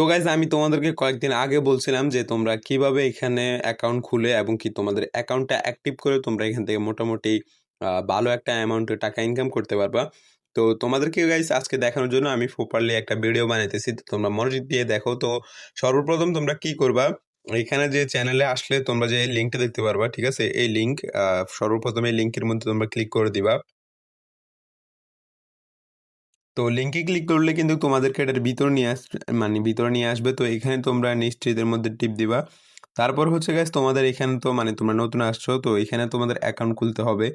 তো গাইজ আমি তোমাদেরকে কয়েকদিন আগে বলছিলাম যে তোমরা কীভাবে এখানে অ্যাকাউন্ট খুলে এবং কি তোমাদের অ্যাকাউন্টটা অ্যাক্টিভ করে তোমরা এখান থেকে মোটামুটি ভালো একটা অ্যামাউন্টের টাকা ইনকাম করতে পারবা। তো তোমাদেরকে গাইজ আজকে দেখানোর জন্য আমি প্রপারলি একটা ভিডিও বানাইতেছি, তো তোমরা মনোযোগ দিয়ে দেখো। তো সর্বপ্রথম তোমরা কি করবা, এখানে যে চ্যানেলে আসলে তোমরা যে লিঙ্কটা দেখতে পারবা, ঠিক আছে? এই লিঙ্ক সর্বপ্রথম এই লিঙ্কের মধ্যে তোমরা ক্লিক করে দিবা। তো লিঙ্কে ক্লিক করলে কিন্তু তোমাদেরকে এটার ভিতর নিয়ে আস মানে ভিতরে নিয়ে আসবে। তো এখানে তোমরা নিশ্চিতের মধ্যে টিপ দিবা। তারপর হচ্ছে গাইজ তোমাদের এখানে তো মানে তোমরা নতুন আসছো, তো এখানে তোমাদের অ্যাকাউন্ট খুলতে হবে।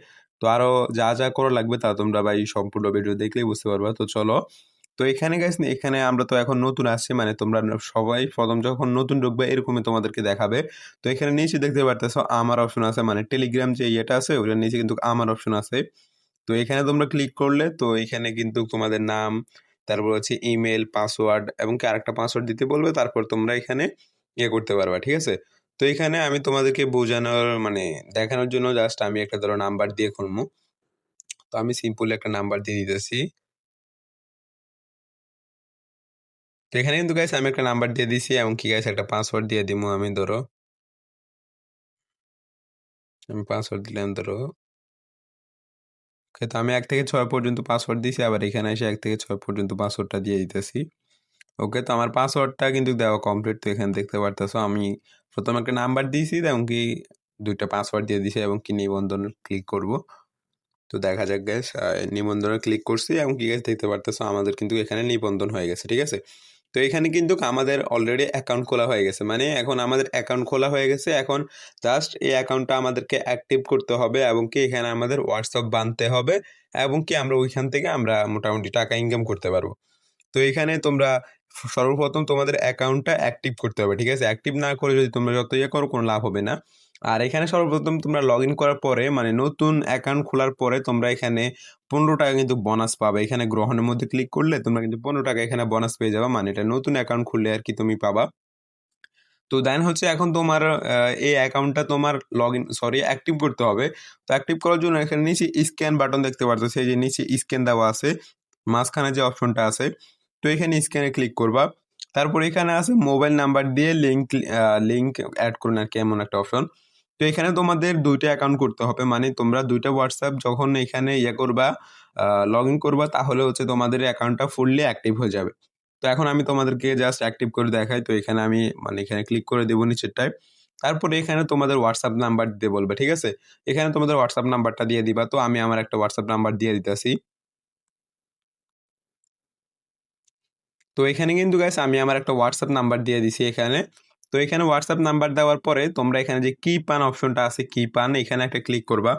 তো আরও যা যা করা লাগবে তা তোমরা ভাই সম্পূর্ণ ভিডিও দেখলেই বুঝতে পারবা। তো চলো। তো এখানে গাইজ এখানে আমরা তো এখন নতুন আসছি মানে তোমরা সবাই প্রথম যখন নতুন ঢুকবে এরকমই তোমাদেরকে দেখাবে। তো এখানে নিচে দেখতে পারতেছো আমার অপশন আছে মানে টেলিগ্রাম যে ইয়েটা আছে, ওটার নিচে কিন্তু আমার অপশন আছে। তো এখানে তোমরা ক্লিক করলে তো এখানে কিন্তু তোমাদের নাম, তারপর হচ্ছে ইমেল পাসওয়ার্ড এবং কি আরেকটা পাসওয়ার্ড দিতে বলবে, তারপর তোমরা এখানে ইয়ে করতে পারবা, ঠিক আছে? তো এখানে আমি তোমাদেরকে বোঝানোর মানে দেখানোর জন্য জাস্ট আমি একটা ধরো নাম্বার দিয়ে খুলবো। তো আমি সিম্পল একটা নাম্বার দিয়ে দিতেছি। তো এখানে কিন্তু গাইস আমি একটা নাম্বার দিয়ে দিছি এবং কি গাইস একটা পাসওয়ার্ড দিয়ে দিব আমি ধরো। আমি পাসওয়ার্ড দিলাম ধরো। ওকে, তো আমি এক থেকে ছয় পর্যন্ত পাসওয়ার্ড দিছি আবার এখানে এসে এক থেকে ছয় পর্যন্ত পাসওয়ার্ডটা দিয়ে দিতেছি। ওকে, তো আমার পাসওয়ার্ডটা কিন্তু দেওয়া কমপ্লিট তো এখানে দেখতে পারতেছো আমি প্রথমে একটা নাম্বার দিয়েছি এবং কি দুইটা পাসওয়ার্ড দিয়ে দিছি এবং কি নিবন্ধন ক্লিক করব। তো দেখা যাক গ্যাস নিবন্ধনে ক্লিক করছি এবং কি গ্যাস দেখতে পারতেছো আমাদের কিন্তু এখানে নিবন্ধন হয়ে গেছে, ঠিক আছে? তো এখানে কিন্তু আমাদের অলরেডি অ্যাকাউন্ট খোলা হয়ে গেছে। মানে এখন আমাদের অ্যাকাউন্ট খোলা হয়ে গেছে। এখন জাস্ট এই অ্যাকাউন্টটা আমাদেরকে অ্যাক্টিভ করতে হবে এবং কি এখানে আমাদের হোয়াটসঅ্যাপ বানতে হবে এবং কি আমরা ওইখান থেকে আমরা মোটামুটি টাকা ইনকাম করতে পারব। তো এখানে তোমরা সর্বপ্রথম তোমাদের অ্যাকাউন্টটা অ্যাক্টিভ করতে হবে, ঠিক আছে? অ্যাক্টিভ না করে যদি তোমরা যত ইয়ে করো কোনো লাভ হবে না। আর এখানে সর্বপ্রথম তোমরা লগ ইন করার পরে মানে নতুন অ্যাকাউন্ট খোলার পরে তোমরা এখানে পনেরো টাকা কিন্তু বোনাস পাবে। এখানে গ্রহণের মধ্যে ক্লিক করলে তোমরা কিন্তু পনেরো টাকা এখানে বোনাস পেয়ে যাবে। মানে এটা নতুন অ্যাকাউন্ট খুললে আর কি তুমি পাবা। তো দেন হচ্ছে এখন তোমার এই অ্যাকাউন্টটা তোমার লগ ইন সরি অ্যাক্টিভ করতে হবে। তো অ্যাক্টিভ করার জন্য এখানে নিচে স্ক্যান বাটন দেখতে পারতো সেই যে নিচে স্ক্যান দেওয়া আছে, মাঝখানে যে অপশনটা আছে, তো এখানে স্ক্যানে ক্লিক করবা। তারপর এখানে আছে মোবাইল নাম্বার দিয়ে লিঙ্ক লিঙ্ক অ্যাড করুন আর কি, এমন একটা অপশন তো এখানে তোমাদের দুইটা অ্যাকাউন্ট করতে হবে। মানে তোমরা দুইটা হোয়াটসঅ্যাপ যখন এখানে ইয়ে করবা লগ ইন করবা, তাহলে হচ্ছে তোমাদের অ্যাকাউন্টটা ফুললি অ্যাক্টিভ হয়ে যাবে। তো এখন আমি তোমাদেরকে জাস্ট অ্যাক্টিভ করে দেখাই। তো এখানে আমি মানে এখানে ক্লিক করে দেবো নিচেরটায়। তারপরে এখানে তোমাদের হোয়াটসঅ্যাপ নাম্বার দিতে বলবে, ঠিক আছে? এখানে তোমাদের হোয়াটসঅ্যাপ নাম্বারটা দিয়ে দিবা। তো আমি আমার একটা হোয়াটসঅ্যাপ নাম্বার দিয়ে দিতেছি। তো এখানে কিন্তু গাইস আমি আমার একটা হোয়াটসঅ্যাপ নাম্বার দিয়ে দিছি এখানে। তো এখানে হোয়াটসঅ্যাপ নাম্বার দেওয়ার পরে তোমরা এখানে যে কি পান অপশনটা আছে কি পান এখানে একটা ক্লিক করবা।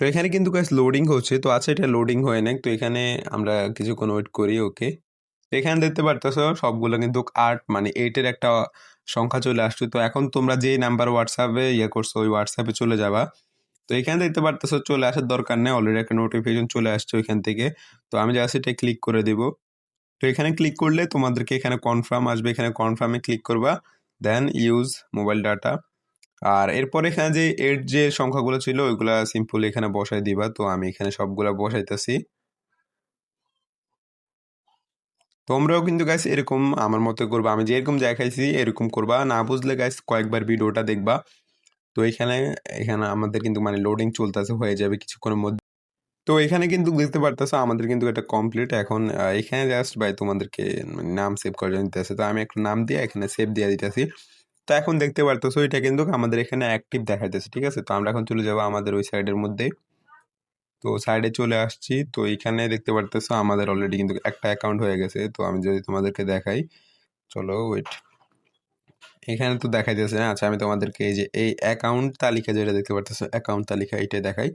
তো এখানে কিন্তু গাইস লোডিং হচ্ছে। তো আছে এটা লোডিং হয়ে নাই তো এখানে আমরা কিছুক্ষণ ওয়েট করি ওকে তো এখানে দেখতে পারতেছো, সবগুলো কিন্তু আট মানে এইটের একটা সংখ্যা চলে আসছে। তো এখন তোমরা যে নাম্বার হোয়াটসঅ্যাপে ইয়ে করছ, ওই হোয়াটসঅ্যাপে চলে যাবা। তো এখানে দেখতে পারতেছো, চলে আসার দরকার নেই। অলরেডি একটা নোটিফিকেশন চলে আসছে ওইখান থেকে। তো আমি জাস্ট এটা ক্লিক করে দিব। তো এখানে ক্লিক করলে তোমাদেরকে এখানে কনফার্ম আসবে, এখানে কনফার্মে ক্লিক করবা দেন ইউজ মোবাইল ডাটা আর এরপর এখানে যে এর যে সংখ্যাগুলো ছিল, ওইগুলা সিম্পল এখানে বসাই দিবা, তো আমি এখানে সবগুলা বসাইতেছি। তোমরাও কিন্তু গাইস এরকম আমার মতো করবা, আমি যেরকম দেখাইছি এরকম করবা, না বুঝলে গাইস কয়েকবার ভিডিওটা দেখবা। তো এখানে এখানে আমাদের কিন্তু মানে লোডিং চলতেছে, হয়ে যাবে কিছুক্ষণের মধ্যে। তো এখানে কিন্তু দেখতে পারতেছো আমাদের কিন্তু এটা কমপ্লিট এখন এখানে জাস্ট ভাই তোমাদেরকে মানে নাম সেভ করে দিতেছে তো আমি একটা নাম দিয়ে এখানে সেভ দিয়ে দিতেছি। তো এখন দেখতে পারতেছো এটা কিন্তু আমাদের এখানে অ্যাক্টিভ দেখাইতেছে, ঠিক আছে? তো আমরা এখন চলে যাব আমাদের ওই সাইডের মধ্যে। তো সাইডে চলে আসছি। তো এখানে দেখতে পারতেছো আমাদের অলরেডি কিন্তু একটা অ্যাকাউন্ট হয়ে গেছে। তো আমি যদি তোমাদেরকে দেখাই, চলো ওয়েট এখানে তো দেখা যাচ্ছে না আচ্ছা আমি তোমাদেরকে এই যে, এই অ্যাকাউন্ট তালিকা যেটা দেখতে পারতেছো অ্যাকাউন্ট তালিকা এটা দেখাই।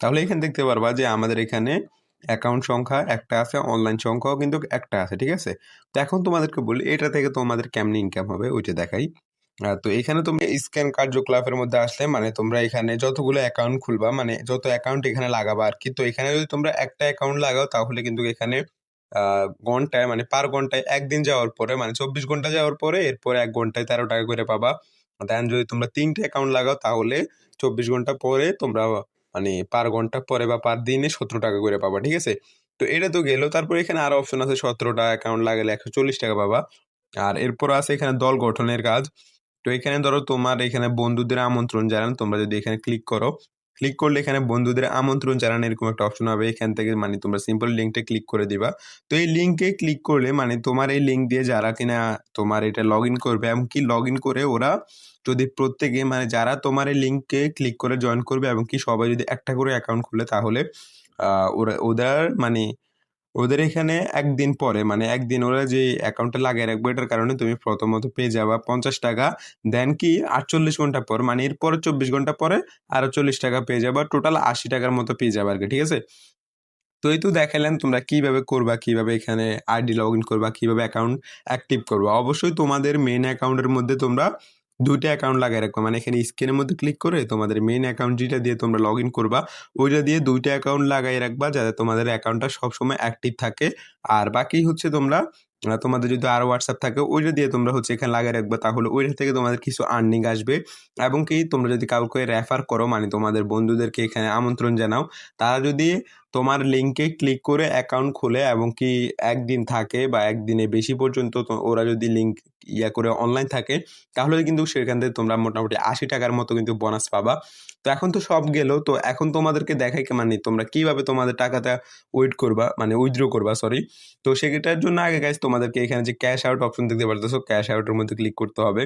তাহলে এখানে দেখতে পারবা যে আমাদের এখানে অ্যাকাউন্ট সংখ্যা একটা আছে অনলাইন সংখ্যাও কিন্তু একটা আছে, ঠিক আছে? তো এখন তোমাদেরকে বলি, এটা থেকে তোমাদের কেমনি ইনকাম হবে, ওইটা দেখাই। তো এখানে তুমি স্ক্যান কার্যকলাপের মধ্যে আসলে মানে তোমরা এখানে যতগুলো অ্যাকাউন্ট খুলবা মানে যত অ্যাকাউন্ট এখানে লাগাবা আর কি, তো এখানে যদি তোমরা একটা অ্যাকাউন্ট লাগাও, তাহলে কিন্তু এখানে ঘন্টায় মানে পার ঘন্টায় একদিন যাওয়ার পরে মানে চব্বিশ ঘণ্টা যাওয়ার পরে, এরপরে এক ঘন্টায় তেরো টাকা করে পাবা। দেন যদি তোমরা তিনটে অ্যাকাউন্ট লাগাও, তাহলে চব্বিশ ঘণ্টা পরে তোমরা মানে পার ঘণ্টা পরে বা পার দিনে সতেরো টাকা করে পাবা, ঠিক আছে? তো এটা তো গেল। তারপর এখানে আরও অপশন আছে, সতেরোটা অ্যাকাউন্ট লাগালে একশো চল্লিশ টাকা পাবা। আর এরপর আছে এখানে দল গঠনের কাজ। তো এখানে ধরো তোমার এখানে বন্ধুদের আমন্ত্রণ জানান, তোমরা যদি এখানে ক্লিক করো ক্লিক করলে এখানে বন্ধুদের আমন্ত্রণ জানান এরকম একটা অপশন হবে। এখান থেকে মানে তোমরা সিম্পল লিঙ্কটা ক্লিক করে দিবা। তো এই লিঙ্কে ক্লিক করলে মানে তোমার এই লিঙ্ক দিয়ে যারা কিনা তোমার এটা লগ ইন করবে এমনকি লগ ইন করে ওরা যদি প্রত্যেকে মানে যারা তোমার এই লিঙ্কে ক্লিক করে জয়েন করবে এবং কি সবাই যদি একটা করে অ্যাকাউন্ট খুলে তাহলে ওরা, ওদের মানে ওদের এখানে একদিন পরে মানে একদিন ওরা যে অ্যাকাউন্টে লাগিয়ে রাখবে, এটার কারণে তুমি প্রথমত পেয়ে যাবা পঞ্চাশ টাকা দেন কি আটচল্লিশ ঘণ্টা পর মানে এরপরে চব্বিশ ঘণ্টা পরে আরও চল্লিশ টাকা পেয়ে যাবা টোটাল আশি টাকার মতো পেয়ে যাবে আর কি, ঠিক আছে? তো এই তো দেখালেন তোমরা কীভাবে করবা, কীভাবে এখানে আইডি লগ ইন করবা, কীভাবে অ্যাকাউন্ট অ্যাক্টিভ করবা। অবশ্যই তোমাদের মেন অ্যাকাউন্টের মধ্যে তোমরা দুইটা অ্যাকাউন্ট লাগাই রাখবা। মানে এখানে স্ক্রিনের মধ্যে ক্লিক করে তোমাদের মেন অ্যাকাউন্ট যেটা দিয়ে তোমরা লগ ইন করবা, ওইটা দিয়ে দুইটা অ্যাকাউন্ট লাগাই রাখবা যাতে তোমাদের অ্যাকাউন্টটা সবসময় অ্যাক্টিভ থাকে। আর বাকি হচ্ছে তোমরা তোমাদের যদি আরও হোয়াটসঅ্যাপ থাকে, ওইটা দিয়ে তোমরা হচ্ছে এখানে লাগাই রাখবা। তাহলে ওইটা থেকে তোমাদের কিছু আর্নিং আসবে। এবং কি তোমরা যদি কাউকে রেফার করো মানে তোমাদের বন্ধুদেরকে এখানে আমন্ত্রণ জানাও, তারা যদি তোমার লিঙ্কে ক্লিক করে অ্যাকাউন্ট খুলে এবং কি একদিন থাকে বা একদিনে বেশি পর্যন্ত ওরা যদি লিঙ্ক ইয়া করে অনলাইন থাকে, তাহলে কিন্তু সেখান থেকে তোমরা মোটামুটি আশি টাকার মতো কিন্তু বোনাস পাবা। তো এখন তো সব গেল, তো এখন তোমাদেরকে দেখাই মানে তোমরা কীভাবে তোমাদের টাকাটা ওয়েট করবা মানে উইথড্র করবা সরি তো সেটার জন্য আগে গাইজ তোমাদেরকে এখানে যে ক্যাশ আউট অপশন দেখতে পারতেছো ক্যাশ আউটের মধ্যে ক্লিক করতে হবে।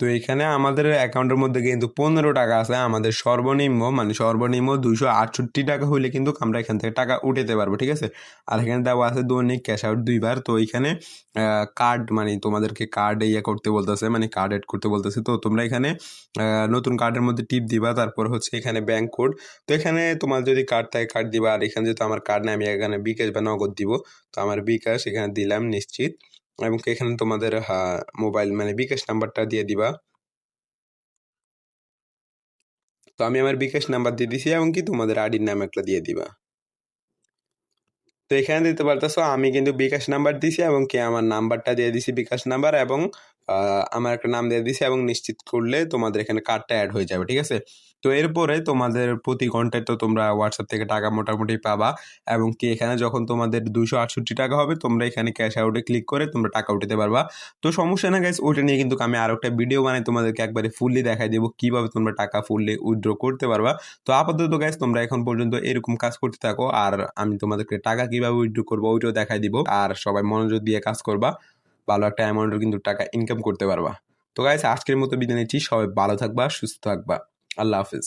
তো এখানে আমাদের অ্যাকাউন্টের মধ্যে কিন্তু পনেরো টাকা আছে, আমাদের সর্বনিম্ন মানে সর্বনিম্ন দুইশো আটষট্টি টাকা হইলে কিন্তু আমরা এখান থেকে টাকা উঠাতে পারব, ঠিক আছে? আর এখানে দেওয়া আছে দৈনিক ক্যাশ আউট দুইবার, তো এখানে কার্ড মানে তোমাদেরকে কার্ড ইয়ে করতে বলতেছে মানে কার্ড এড করতে বলতেছে, তো তোমরা এখানে নতুন কার্ডের মধ্যে টিপ দিবা, তারপর হচ্ছে এখানে ব্যাংক কোড তো এখানে তোমার যদি কার্ড থাকে কার্ড দিবা, আর এখানে যেহেতু আমার কার্ড নেই, আমি এখানে বিকাশ বা নগদ দিব, তো আমার বিকাশ এখানে দিলাম নিশ্চিত। এবং এখানে তোমাদের মোবাইল মানে বিকাশ নাম্বারটা দিয়ে দিবা। তো আমি আমার বিকাশ নাম্বার দিয়ে দিছি এবং কি তোমাদের আইডির নাম একটা দিয়ে দিবা। তো এখানে দিতে পারতেছো, আমি কিন্তু বিকাশ নাম্বার দিছি এবং কি আমার নাম্বারটা দিয়ে দিছি বিকাশ নাম্বার এবং আমার একটা নাম দিয়ে দিছি এবং নিশ্চিত করলে তোমাদের এখানে কার্ডটা অ্যাড হয়ে যাবে, ঠিক আছে? তো এরপরে তোমাদের প্রতি ঘন্টায় তো তোমরা হোয়াটসঅ্যাপ থেকে টাকা মোটামুটি পাবা এবং কি এখানে যখন তোমাদের দুশো আটষট্টি টাকা হবে, তোমরা এখানে ক্যাশ আউটে ক্লিক করে তোমরা টাকা উঠাতে পারবা। তো সমস্যা না গাইস ওইটা নিয়ে কিন্তু আমি আরও একটা ভিডিও বানাই, তোমাদেরকে একবারে ফুললি দেখাই দেবো কীভাবে তোমরা টাকা ফুললি উইথড্র করতে পারবা। তো আপাতত গাইস তোমরা এখন পর্যন্ত এরকম কাজ করতে থাকো, আর আমি তোমাদেরকে টাকা কীভাবে উইথড্র করব ওইটাও দেখাই দিব, আর সবাই মনোযোগ দিয়ে কাজ করবা। ভালো একটা অ্যামাউন্টের কিন্তু টাকা ইনকাম করতে পারবা। তো গাইস আজকের মতো বিদায় নিচ্ছি। সবাই ভালো থাকবা, সুস্থ থাকবা। আল্লাহ হাফিজ।